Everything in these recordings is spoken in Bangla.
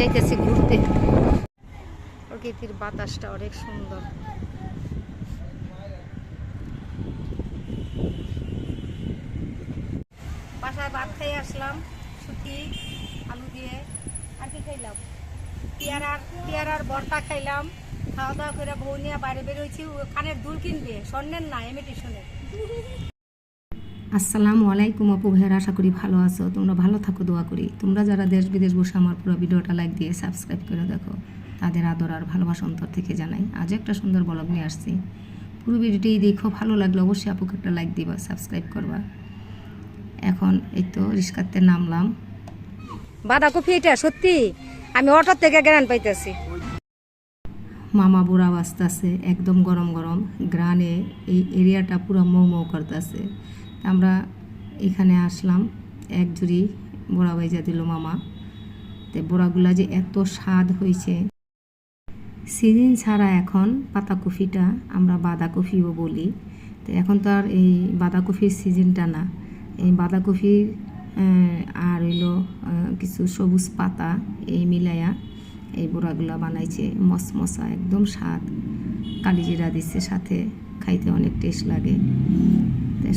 যাইতেছি ঘুরতে। প্রকৃতির বাতাসটা অনেক সুন্দর। বাসায় ভাত খেয়ে আসলাম সুতি আলু দিয়ে। আর কি খাইলাম? পেয়ারার পেয়ারার বর্তা খাইলাম। খাওয়া দাওয়া করে বউ নিয়ে বাইরে বেরোইছি কানের দুল কিনবে স্বর্ণের না এমিটেশনের আসসালামু আলাইকুম আপু ভাইয়ের আশা করি ভালো আছো। তোমরা ভালো থাকো দোয়া করি। তোমরা যারা দেশ বিদেশ বসে আমার পুরো ভিডিওটা লাইক দিয়ে সাবস্ক্রাইব করে দেখো তাদের আদর আর ভালোবাসা অন্তর থেকে জানাই। আজ একটা সুন্দর ব্লগ নিয়ে আসছি। পুরো ভিডিওটি দেখো ভালো লাগলে অবশ্যই আপুকে একটা লাইক দিবা সাবস্ক্রাইব করবা। এখন এই তো রিস্কাতে নামলাম। বাঁধাকপি এটা সত্যি? আমি অটোর থেকে জ্ঞান পাইতেছি। মামা বুড়া বাজতেছে একদম গরম গরম। গ্রানে এই এরিয়াটা পুরো মৌ মৌ করতেছে। আমরা এখানে আসলাম, এক জুড়ি বড়া বাইজা দিল মামা। তো বড়াগুলা যে এত স্বাদ হয়েছে সিজন ছাড়া এখন পাতাকপিটা আমরা বাঁধাকপিও বলি। তো এখন তো আর এই বাঁধাকপির সিজনটা না। এই বাঁধাকপির আর হইল কিছু সবুজ পাতা এই মিলাইয়া এই বড়াগুলা বানাইছে। মসমসা, একদম স্বাদ। কালিজিরা দিচ্ছে সাথে, খাইতে অনেক টেস্ট লাগে।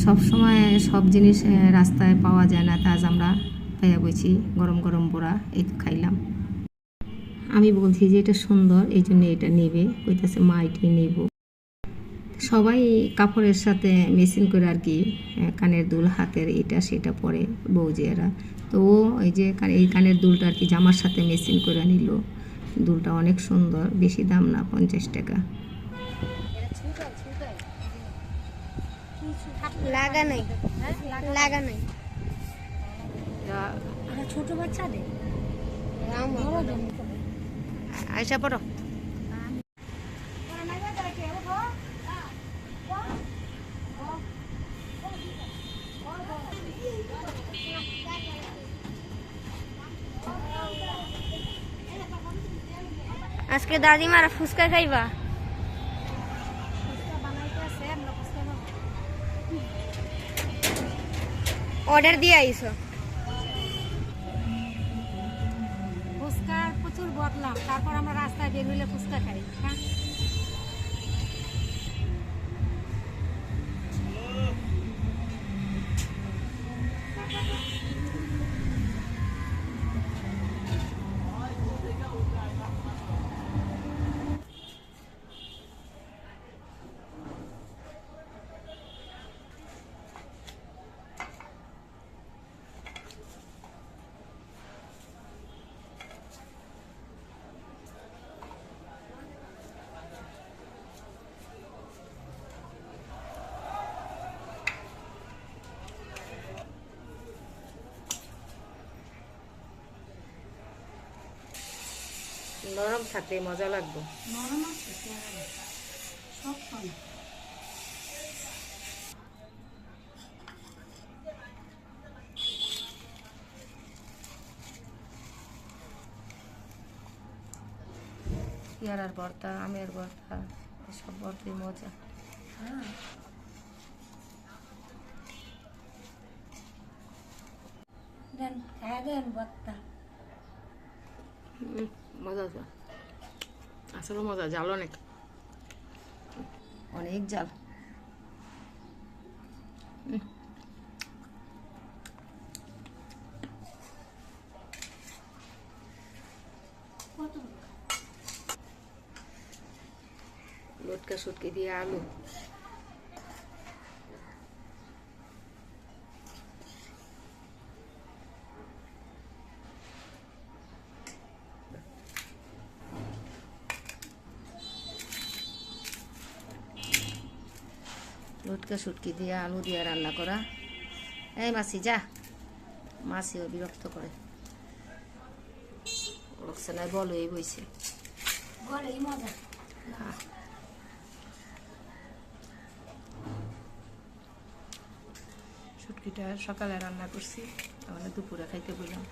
সব সময় সব জিনিস রাস্তায় পাওয়া যায় না। তা আজ আমরা পাইয়া বইছি, গরম গরম বড়া এই খাইলাম। আমি বলছি যে এটা সুন্দর, এই জন্য এটা নেবে। কইতাছে, মা এটি নেব। সবাই কাপড়ের সাথে মেশিন করে আর কি কানের দুল, হাতের এটা, সেটা পরে বৌজিয়ারা তো ও এই যে এই কানের দুলটা আর কি জামার সাথে মেশিন করে নিল। দুলটা অনেক সুন্দর, বেশি দাম না, পঞ্চাশ টাকা। লাগা নাই। লাগা নাই। ছোট বাচ্চাদের আয়সা পড়ো। আজকে দাদিমারা ফুচকা খাইবা? অর্ডার দিয়ে আইছো। ফুচকার প্রচুর বদলাম। তারপর আমরা রাস্তায় বের হইলে ফুচকা খাই হ্যাঁ? নরম থাকলে মজা লাগবে। নরম আছে সব পেয়ারার ভর্তা আমের ভর্তা এসব ভর্তাই মজা। দেন খায় দেন ভর্তা। মজা আছে। আসলে মজা জাল অনেক। অনেক জাল। লটকা? সুটকি দিয়ে আলু। লটকা শুটকি দিয়ে আলু দিয়ে রান্না করা। এই মাসি যা। মাসিও বিরক্ত করে। রক্সানায় বলো এই বইছে। সুটকিটা সকালে রান্না করছি তাহলে দুপুরে খাইতে বললাম।